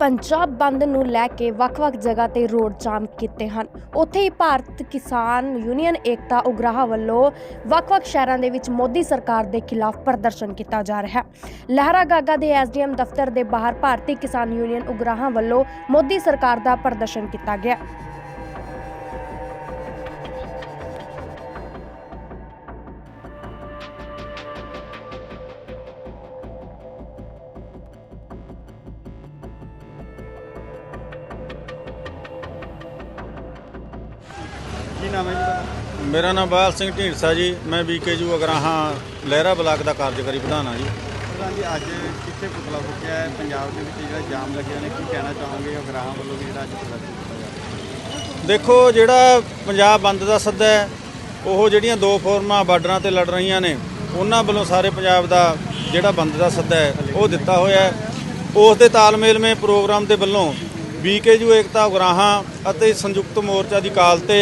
ਪੰਜਾਬ ਬੰਦ ਨੂੰ ਲੈ ਕੇ ਵੱਖ-ਵੱਖ ਜਗ੍ਹਾ ਤੇ ਰੋਡ ਜਾਮ ਕੀਤੇ ਹਨ। ਉੱਥੇ ਹੀ ਭਾਰਤ ਕਿਸਾਨ ਯੂਨੀਅਨ ਏਕਤਾ ਉਗਰਾਹ ਵੱਲੋਂ ਵੱਖ-ਵੱਖ ਸ਼ਹਿਰਾਂ ਦੇ ਵਿੱਚ ਮੋਦੀ ਸਰਕਾਰ ਦੇ ਖਿਲਾਫ ਪ੍ਰਦਰਸ਼ਨ ਕੀਤਾ ਜਾ ਰਿਹਾ। ਹੈ ਲਹਿਰਾ ਗਾਗਾ ਦੇ ਐਸਡੀਐਮ ਦਫ਼ਤਰ ਦੇ ਬਾਹਰ ਭਾਰਤੀ ਕਿਸਾਨ ਯੂਨੀਅਨ ਉਗਰਾਹਾਂ ਵੱਲੋਂ ਮੋਦੀ ਸਰਕਾਰ ਦਾ ਪ੍ਰਦਰਸ਼ਨ ਕੀਤਾ ਗਿਆ। ਨਾਮ ਹੈ ਜੀ ਤੁਹਾਡਾ? ਮੇਰਾ ਨਾਮ ਬਾਲ ਸਿੰਘ ਢੀਂਡਸਾ ਜੀ। ਮੈਂ ਬੀਕੇਯੂ ਅਗਰਾਹਾਂ ਲਹਿਰਾ ਬਲਾਕ ਦਾ ਕਾਰਜਕਾਰੀ ਪ੍ਰਧਾਨ ਹਾਂ ਜੀ। ਪ੍ਰਧਾਨ ਜੀ ਅੱਜ ਕਿੱਥੇ ਪੁਤਲਾ ਫੁੱਕਿਆ ਹੈ? ਪੰਜਾਬ ਦੇ ਵਿੱਚ ਜਿਹੜਾ ਜਾਮ ਲੱਗਿਆ ਨੇ ਕੀ ਕਹਿਣਾ ਚਾਹੋਗੇ ਉਗਰਾਹਾਂ ਵੱਲੋਂ ਵੀ ਜਿਹੜਾ ਅੱਜ ਜਾ ਰਿਹਾ ਦੇਖੋ ਜਿਹੜਾ ਪੰਜਾਬ ਬੰਦ ਦਾ ਸੱਦਾ ਹੈ ਉਹ ਜਿਹੜੀਆਂ ਦੋ ਫੋਰਮਾਂ ਬਾਰਡਰਾਂ ਤੇ ਲੜ ਰਹੀਆਂ ਨੇ ਉਹਨਾਂ ਵੱਲੋਂ ਸਾਰੇ ਪੰਜਾਬ ਦਾ ਜਿਹੜਾ ਬੰਦ ਦਾ ਸੱਦਾ ਹੈ ਉਹ ਦਿੱਤਾ ਹੋਇਆ ਹੈ। ਉਸ ਦੇ ਤਾਲਮੇਲਮੇ ਪ੍ਰੋਗਰਾਮ ਦੇ ਵੱਲੋਂ ਬੀਕੇਯੂ ਏਕਤਾ ਉਗਰਾਹਾਂ ਅਤੇ ਸੰਯੁਕਤ ਮੋਰਚਾ ਦੀ ਕਾਲ ਤੇ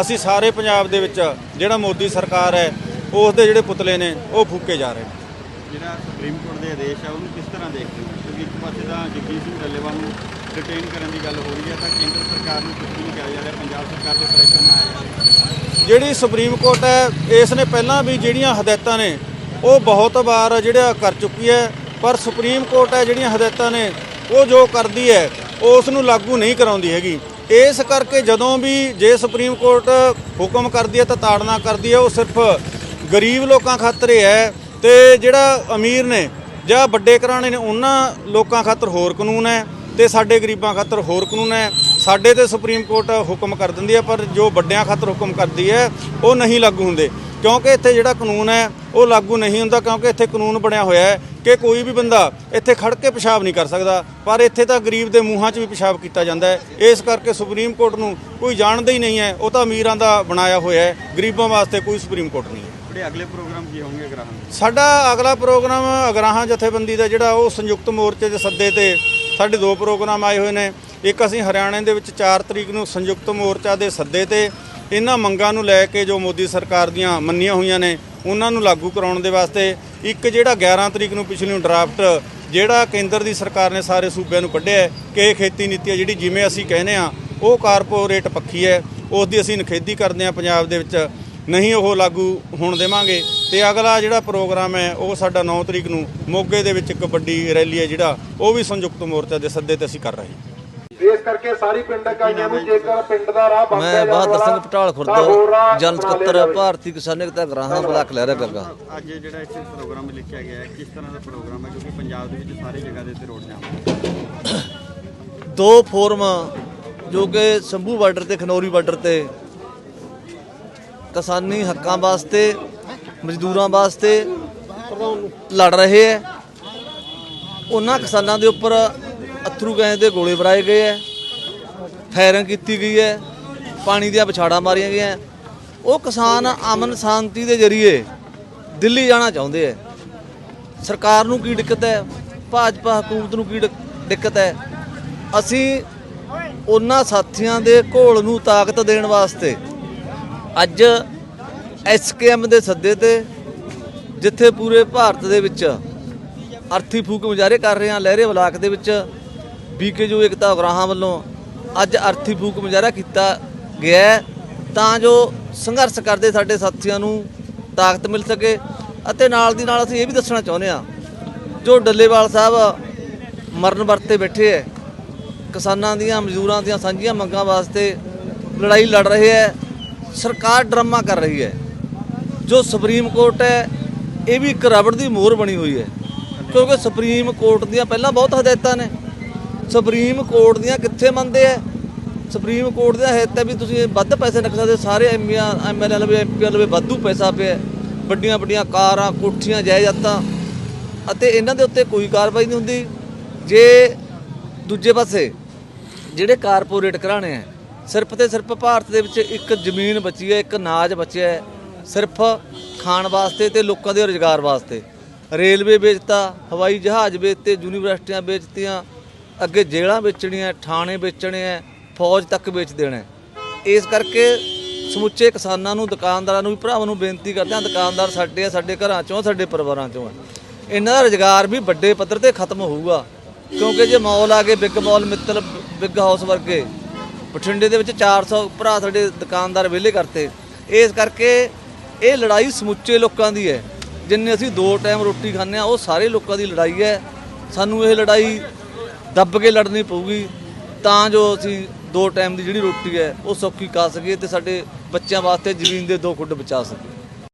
ਅਸੀਂ ਸਾਰੇ ਪੰਜਾਬ ਦੇ ਵਿੱਚ ਜਿਹੜਾ ਮੋਦੀ ਸਰਕਾਰ ਹੈ ਉਸ ਦੇ ਜਿਹੜੇ ਪੁਤਲੇ ਨੇ ਉਹ ਫੂਕੇ ਜਾ ਰਹੇ ਨੇ। ਜਿਹੜਾ ਸੁਪਰੀਮ ਕੋਰਟ ਦੇ ਆਦੇਸ਼ ਹੈ ਉਹਨੂੰ ਕਿਸ ਤਰ੍ਹਾਂ ਦੇਖਦੇ ਹੋ? ਕਿਉਂਕਿ ਇੱਕ ਪਾਸੇ ਤਾਂ ਜਗਜੀਤ ਸਿੰਘ ਡੱਲੇਵਾਲ ਨੂੰ ਡਿਟੇਨ ਕਰਨ ਦੀ ਗੱਲ ਹੋ ਰਹੀ ਹੈ ਤਾਂ ਕੇਂਦਰ ਸਰਕਾਰ ਨੂੰ ਕੁਝ ਨਹੀਂ ਕਿਹਾ ਜਾ ਰਿਹਾ ਪੰਜਾਬ ਸਰਕਾਰ ਦੇ ਪ੍ਰੈਸ਼ਰ ਨਾ ਆਇਆ ਜਿਹੜੀ ਸੁਪਰੀਮ ਕੋਰਟ ਹੈ ਇਸ ਨੇ ਪਹਿਲਾਂ ਵੀ ਜਿਹੜੀਆਂ ਹਦਾਇਤਾਂ ਨੇ ਉਹ ਬਹੁਤ ਵਾਰ ਜਿਹੜਾ ਕਰ ਚੁੱਕੀ ਹੈ ਪਰ ਸੁਪਰੀਮ ਕੋਰਟ ਹੈ ਜਿਹੜੀਆਂ ਹਦਾਇਤਾਂ ਨੇ ਉਹ ਜੋ ਕਰਦੀ ਹੈ ਉਸ ਨੂੰ ਲਾਗੂ ਨਹੀਂ ਕਰਾਉਂਦੀ ਹੈਗੀ। ਇਸ ਕਰਕੇ ਜਦੋਂ ਵੀ ਜੇ ਸੁਪਰੀਮ ਕੋਰਟ ਹੁਕਮ ਕਰਦੀ ਹੈ ਤਾਂ ਤਾੜਨਾ ਕਰਦੀ ਹੈ, ਉਹ ਸਿਰਫ ਗਰੀਬ ਲੋਕਾਂ ਖਾਤਰ ਹੀ ਹੈ ਤੇ ਜਿਹੜਾ ਅਮੀਰ ਨੇ ਜਾਂ ਵੱਡੇ ਘਰਾਣੇ ਨੇ, ਉਹਨਾਂ ਲੋਕਾਂ ਖਾਤਰ ਹੋਰ ਕਾਨੂੰਨ ਹੈ ਤੇ ਸਾਡੇ ਗਰੀਬਾਂ ਖਾਤਰ ਹੋਰ ਕਾਨੂੰਨ ਹੈ। ਸਾਡੇ ਤੇ ਸੁਪਰੀਮ ਕੋਰਟ ਹੁਕਮ ਕਰ ਦਿੰਦੀ ਹੈ, ਪਰ ਜੋ ਵੱਡਿਆਂ ਖਾਤਰ ਹੁਕਮ ਕਰਦੀ ਹੈ, ਉਹ ਨਹੀਂ ਲਾਗੂ ਹੁੰਦੇ। ਕਿਉਂਕਿ ਇੱਥੇ ਜਿਹੜਾ ਕਾਨੂੰਨ ਹੈ ਉਹ ਲਾਗੂ ਨਹੀਂ ਹੁੰਦਾ ਕਿਉਂਕਿ ਇੱਥੇ ਕਾਨੂੰਨ ਬਣਿਆ ਹੋਇਆ ਹੈ ਕਿ ਕੋਈ ਵੀ ਬੰਦਾ ਇੱਥੇ ਖੜ ਕੇ ਪਿਸ਼ਾਬ ਨਹੀਂ ਕਰ ਸਕਦਾ ਪਰ ਇੱਥੇ ਤਾਂ ਗਰੀਬ ਦੇ ਮੂੰਹਾਂ 'ਚ ਵੀ ਪਿਸ਼ਾਬ ਕੀਤਾ ਜਾਂਦਾ ਹੈ। ਇਸ ਕਰਕੇ ਸੁਪਰੀਮ ਕੋਰਟ ਨੂੰ ਕੋਈ ਜਾਣਦਾ ਹੀ ਨਹੀਂ ਹੈ ਉਹ ਤਾਂ ਅਮੀਰਾਂ ਦਾ ਬਣਾਇਆ ਹੋਇਆ ਹੈ। ਗਰੀਬਾਂ ਵਾਸਤੇ ਕੋਈ ਸੁਪਰੀਮ ਕੋਰਟ ਨਹੀਂ ਹੈ। ਜਿਹੜੇ ਅਗਲੇ ਪ੍ਰੋਗਰਾਮ ਕੀ ਹੋਣਗੇ ਉਗਰਾਹਾਂ ਦੇ? ਸਾਡਾ ਅਗਲਾ ਪ੍ਰੋਗਰਾਮ ਅਗਰਾਹਾਂ ਜਥੇਬੰਦੀ ਦਾ ਜਿਹੜਾ ਉਹ ਸੰਯੁਕਤ ਮੋਰਚੇ ਦੇ ਸੱਦੇ ਤੇ ਸਾਡੇ ਦੋ ਪ੍ਰੋਗਰਾਮ ਆਏ ਹੋਏ ਨੇ। ਇੱਕ ਅਸੀਂ ਹਰਿਆਣਾ ਦੇ ਵਿੱਚ 4 ਤਰੀਕ ਨੂੰ ਸੰਯੁਕਤ ਮੋਰਚਾ ਦੇ ਸੱਦੇ ਤੇ ਇਹਨਾਂ ਮੰਗਾਂ ਨੂੰ ਲੈ ਕੇ ਜੋ ਮੋਦੀ ਸਰਕਾਰ ਦੀਆਂ ਮੰਨੀਆਂ ਹੋਈਆਂ ਨੇ, ਉਹਨਾਂ ਨੂੰ ਲਾਗੂ ਕਰਾਉਣ ਦੇ ਵਾਸਤੇ ਇੱਕ ਜਿਹੜਾ 11 ਤਰੀਕ ਨੂੰ ਪਿਛਲੀ ਡਰਾਫਟ, ਜਿਹੜਾ ਕੇਂਦਰ ਦੀ ਸਰਕਾਰ ਨੇ ਸਾਰੇ ਸੂਬਿਆਂ ਨੂੰ ਕੱਢਿਆ ਕਿ ਇਹ ਖੇਤੀ ਨੀਤੀ ਹੈ ਜਿਹੜੀ ਜਿਵੇਂ ਅਸੀਂ ਕਹਿੰਦੇ ਆ ਉਹ ਕਾਰਪੋਰੇਟ ਪੱਖੀ ਹੈ, ਉਸ ਦੀ ਅਸੀਂ ਨਿਖੇਧੀ ਕਰਦੇ ਆ ਪੰਜਾਬ ਦੇ ਵਿੱਚ, ਨਹੀਂ ਉਹ ਲਾਗੂ ਹੋਣ ਦੇਵਾਂਗੇ। ਤੇ ਅਗਲਾ ਜਿਹੜਾ ਪ੍ਰੋਗਰਾਮ ਹੈ, ਉਹ ਸਾਡਾ 9 ਤਰੀਕ ਨੂੰ ਮੋਗੇ ਦੇ ਵਿੱਚ ਇੱਕ ਵੱਡੀ ਰੈਲੀ ਹੈ ਜਿਹੜਾ, ਉਹ ਵੀ ਸੰਯੁਕਤ ਮੋਰਚਾ ਦੇ ਸੱਦੇ ਤੇ ਅਸੀਂ ਕਰ ਰਹੇ ਹਾਂ। ਇਸ ਕਰਕੇ ਸਾਰੀ ਪਿੰਡ ਇਕਾਈਆਂ ਨੂੰ ਜੇਕਰ ਪਿੰਡ ਦਾ ਰਾਹ ਬੰਦ ਮੈਂ ਬਹਾਦਰ ਸਿੰਘ ਪਟਾਲ ਖੁਰਦ ਜਨ ਸਕੱਤਰ ਭਾਰਤੀ ਕਿਸਾਨ ਏਕਤਾ ਗਰਾਹਾਂ ਬਲਾਕ ਲਹਿਰਾ ਗਰਗਾ ਅੱਜ ਜਿਹੜਾ ਇੱਥੇ ਪ੍ਰੋਗਰਾਮ ਲਿਖਿਆ ਗਿਆ ਹੈ ਕਿਸ ਤਰ੍ਹਾਂ ਦਾ ਪ੍ਰੋਗਰਾਮ ਹੈ? ਕਿਉਂਕਿ ਪੰਜਾਬ ਦੇ ਵਿੱਚ ਸਾਰੀ ਜਗ੍ਹਾ ਦੇ ਉੱਤੇ ਰੋਡ ਜਾਮ ਦੋ ਫੋਰਮ ਜੋ ਕਿ ਸੰਭੂ ਬਾਰਡਰ ਤੇ ਖਨੌਰੀ ਬਾਰਡਰ ਤੇ ਕਿਸਾਨੀ ਹੱਕਾਂ ਵਾਸਤੇ ਮਜ਼ਦੂਰਾਂ ਵਾਸਤੇ ਲੜ ਰਹੇ ਹੈ। ਉਹਨਾਂ ਕਿਸਾਨਾਂ ਦੇ ਉੱਪਰ ਅਥਰੂ ਗੈਸ ਦੇ ਗੋਲੇ ਵਰਾਏ ਗਏ ਹੈ ਫਾਇਰਿੰਗ ਕੀਤੀ ਗਈ ਹੈ ਪਾਣੀ ਦੀਆਂ ਵਿਛਾੜਾਂ ਮਾਰੀਆਂ ਗਈਆਂ ਉਹ ਕਿਸਾਨ ਅਮਨ ਸ਼ਾਂਤੀ ਦੇ ਜ਼ਰੀਏ ਦਿੱਲੀ ਜਾਣਾ ਚਾਹੁੰਦੇ ਹੈ ਸਰਕਾਰ ਨੂੰ ਕੀ ਦਿੱਕਤ ਹੈ ਭਾਜਪਾ ਹਕੂਮਤ ਨੂੰ ਕੀ ਦਿੱਕਤ ਹੈ ਅਸੀਂ ਉਹਨਾਂ ਸਾਥੀਆਂ ਦੇ ਘੋਲ ਨੂੰ ਤਾਕਤ ਦੇਣ ਵਾਸਤੇ ਅੱਜ ਐਸਕੇਐਮ ਦੇ ਸੱਦੇ ਤੇ ਜਿੱਥੇ ਪੂਰੇ ਭਾਰਤ ਦੇ ਵਿੱਚ ਅਰਥੀ ਫੂਕ ਮੁਜ਼ਾਹਰੇ ਕਰ ਰਹੇ ਹਾਂ, ਲਹਿਰੇ ਬਲਾਕ ਦੇ ਵਿੱਚ ਬੀਕੇਯੂ ਏਕਤਾ ਉਗਰਾਹਾਂ ਵੱਲੋਂ ਅੱਜ ਅਰਥੀ ਫੂਕ ਮੁਜ਼ਾਹਰਾ ਕੀਤਾ ਗਿਆ ਤਾਂ ਜੋ ਸੰਘਰਸ਼ ਕਰਦੇ ਸਾਡੇ ਸਾਥੀਆਂ ਨੂੰ ਤਾਕਤ ਮਿਲ ਸਕੇ ਅਤੇ ਨਾਲ ਦੀ ਨਾਲ ਅਸੀਂ ਇਹ ਵੀ ਦੱਸਣਾ ਚਾਹੁੰਦੇ ਹਾਂ, ਜੋ ਡੱਲੇਵਾਲ ਸਾਹਿਬ ਮਰਨ ਵਰਤੇ ਬੈਠੇ ਹੈ, ਕਿਸਾਨਾਂ ਦੀਆਂ, ਮਜ਼ਦੂਰਾਂ ਦੀਆਂ ਸਾਂਝੀਆਂ ਮੰਗਾਂ ਵਾਸਤੇ ਲੜਾਈ ਲੜ ਰਹੇ ਹੈ, ਸਰਕਾਰ ਡਰਾਮਾ ਕਰ ਰਹੀ ਹੈ, ਜੋ ਸੁਪਰੀਮ ਕੋਰਟ ਹੈ, ਇਹ ਵੀ ਇੱਕ ਰਬੜ ਦੀ ਮੋਹਰ ਬਣੀ ਹੋਈ ਹੈ, ਕਿਉਂਕਿ ਸੁਪਰੀਮ ਕੋਰਟ ਦੀਆਂ ਪਹਿਲਾਂ ਬਹੁਤ ਹਦਾਇਤਾਂ ਨੇ ਸੁਪਰੀਮ ਕੋਰਟ ਦੀਆਂ ਕਿੱਥੇ ਮੰਨਦੇ ਐ ਸੁਪਰੀਮ ਕੋਰਟ ਦਾ ਹਿੱਤ ਹੈ ਵੀ ਤੁਸੀਂ ਵੱਧ ਪੈਸੇ ਰੱਖ ਸਕਦੇ ਸਾਰੇ ਐਮਪੀਆਂ ਐਮਐਲਏ ਲਵੇ ਐਮਪੀਆਂ ਲਵੇ ਵਾਧੂ ਪੈਸਾ ਪਿਆ। ਵੱਡੀਆਂ ਵੱਡੀਆਂ ਕਾਰਾਂ, ਕੋਠੀਆਂ, ਜਾਇਦਾਦਾਂ ਅਤੇ ਇਹਨਾਂ ਦੇ ਉੱਤੇ ਕੋਈ ਕਾਰਵਾਈ ਨਹੀਂ ਹੁੰਦੀ। ਜੇ ਦੂਜੇ ਪਾਸੇ ਜਿਹੜੇ ਕਾਰਪੋਰੇਟ ਘਰਾਣੇ ਆ, ਸਿਰਫ ਤੇ ਸਿਰਫ ਭਾਰਤ ਦੇ ਵਿੱਚ ਇੱਕ ਜ਼ਮੀਨ ਬਚੀ ਹੈ, ਇੱਕ ਅਨਾਜ ਬਚਿਆ ਹੈ, ਸਿਰਫ ਖਾਣ ਵਾਸਤੇ ਤੇ ਲੋਕਾਂ ਦੇ ਰੁਜ਼ਗਾਰ ਵਾਸਤੇ। ਰੇਲਵੇ ਵੇਚਤਾ, ਹਵਾਈ ਜਹਾਜ਼ ਵੇਚਤੇ, ਯੂਨੀਵਰਸਿਟੀਆਂ ਵੇਚਤੀਆਂ ਅੱਗੇ ਜੇਲ੍ਹਾਂ ਵੇਚਣੀਆਂ ਥਾਣੇ ਵੇਚਣੇ ਆ ਫੌਜ ਤੱਕ ਵੇਚ ਦੇਣਾ ਇਸ ਕਰਕੇ ਸਮੁੱਚੇ ਕਿਸਾਨਾਂ ਨੂੰ, ਦੁਕਾਨਦਾਰਾਂ ਨੂੰ ਵੀ, ਭਰਾਵਾਂ ਨੂੰ ਬੇਨਤੀ ਕਰਦੇ ਹਾਂ, ਦੁਕਾਨਦਾਰ ਸਾਡੇ ਆ, ਸਾਡੇ ਘਰਾਂ ਚੋਂ, ਸਾਡੇ ਪਰਿਵਾਰਾਂ ਚੋਂ ਆ ਇਹਨਾਂ ਦਾ ਰੁਜ਼ਗਾਰ ਵੀ ਵੱਡੇ ਪੱਧਰ ਤੇ ਖਤਮ ਹੋਊਗਾ। ਕਿਉਂਕਿ ਜੇ ਮੌਲ ਆ ਗਏ big mall Mittal, big house ਵਰਗੇ, ਬਠਿੰਡੇ ਦੇ ਵਿੱਚ 400 ਭਰਾ ਸਾਡੇ ਦੁਕਾਨਦਾਰ ਵਿਹਲੇ ਕਰਤੇ। ਇਸ ਕਰਕੇ ਇਹ ਲੜਾਈ ਸਮੁੱਚੇ ਲੋਕਾਂ ਦੀ ਹੈ ਜਿੰਨੇ ਅਸੀਂ ਦੋ ਟਾਈਮ ਰੋਟੀ ਖਾਂਦੇ ਆ ਉਹ ਸਾਰੇ ਲੋਕਾਂ ਦੀ ਲੜਾਈ ਹੈ ਸਾਨੂੰ ਇਹ ਲੜਾਈ ਦੱਬ ਕੇ ਲੜਨੀ ਪਊਗੀ, ਤਾਂ ਜੋ ਅਸੀਂ ਦੋ ਟਾਈਮ ਦੀ ਜਿਹੜੀ ਰੋਟੀ ਹੈ, ਉਹ ਸੌਖੀ ਖਾ ਸਕੀਏ ਤੇ ਸਾਡੇ ਬੱਚਿਆਂ ਵਾਸਤੇ ਜ਼ਮੀਨ ਦੇ ਦੋ ਖੁੱਡ ਬਚਾ ਸਕੀਏ।